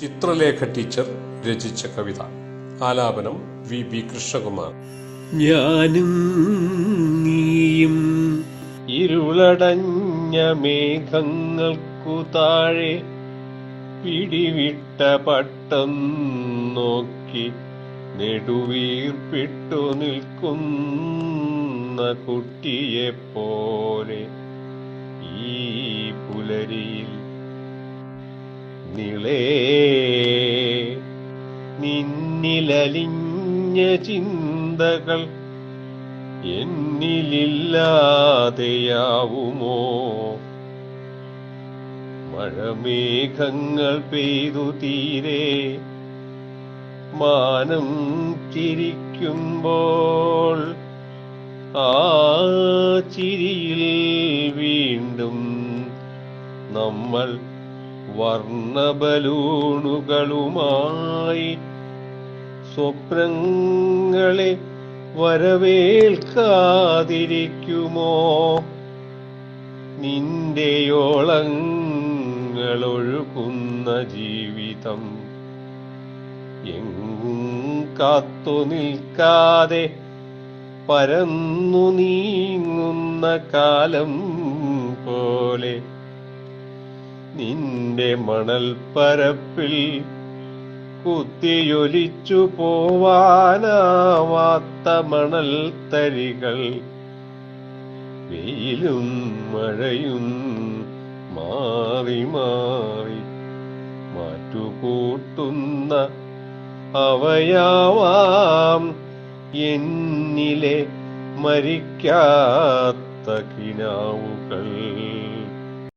Chitralekha teacher രചിച്ച കവിത. ആലാപനം V B Krishnakumar. ഞാനും നീയും ഇരുളടഞ്ഞ മേഘങ്ങൾക്കു താഴെ പിടിവിട്ട പട്ടം നോക്കി നെടുവീർപ്പിട്ടു നിൽക്കുന്ന കുട്ടിയെ പോലെ ഈ പുലരിയിൽ നിളേ നിന്നിലലിഞ്ഞ ചിന്തകൾ എന്നിലില്ലാതെയാവുമോ? മഴമേഘങ്ങൾ പെയ്തു തീരെ മാനം ചിരിക്കുമ്പോൾ ആ ചിരിയിൽ വീണ്ടും നമ്മൾ വർണബലൂണുകളുമായി സ്വപ്നങ്ങളെ വരവേൽക്കാതിരിക്കുമോ? നിന്റെയോളങ്ങളൊഴുകുന്ന ജീവിതം എങ്ങും കാത്തു നിൽക്കാതെ പരന്നു നീങ്ങുന്ന കാലം പോലെ നിന്റെ മണൽപ്പരപ്പിൽ കുത്തിയൊലിച്ചു പോവാനാവാത്ത മണൽ തരികൾ. വെയിലും മഴയും മാറി മാറി മാറ്റുകൂട്ടുന്ന അവയാവാം എന്നിലെ മരിക്കാത്ത കിനാവുകൾ.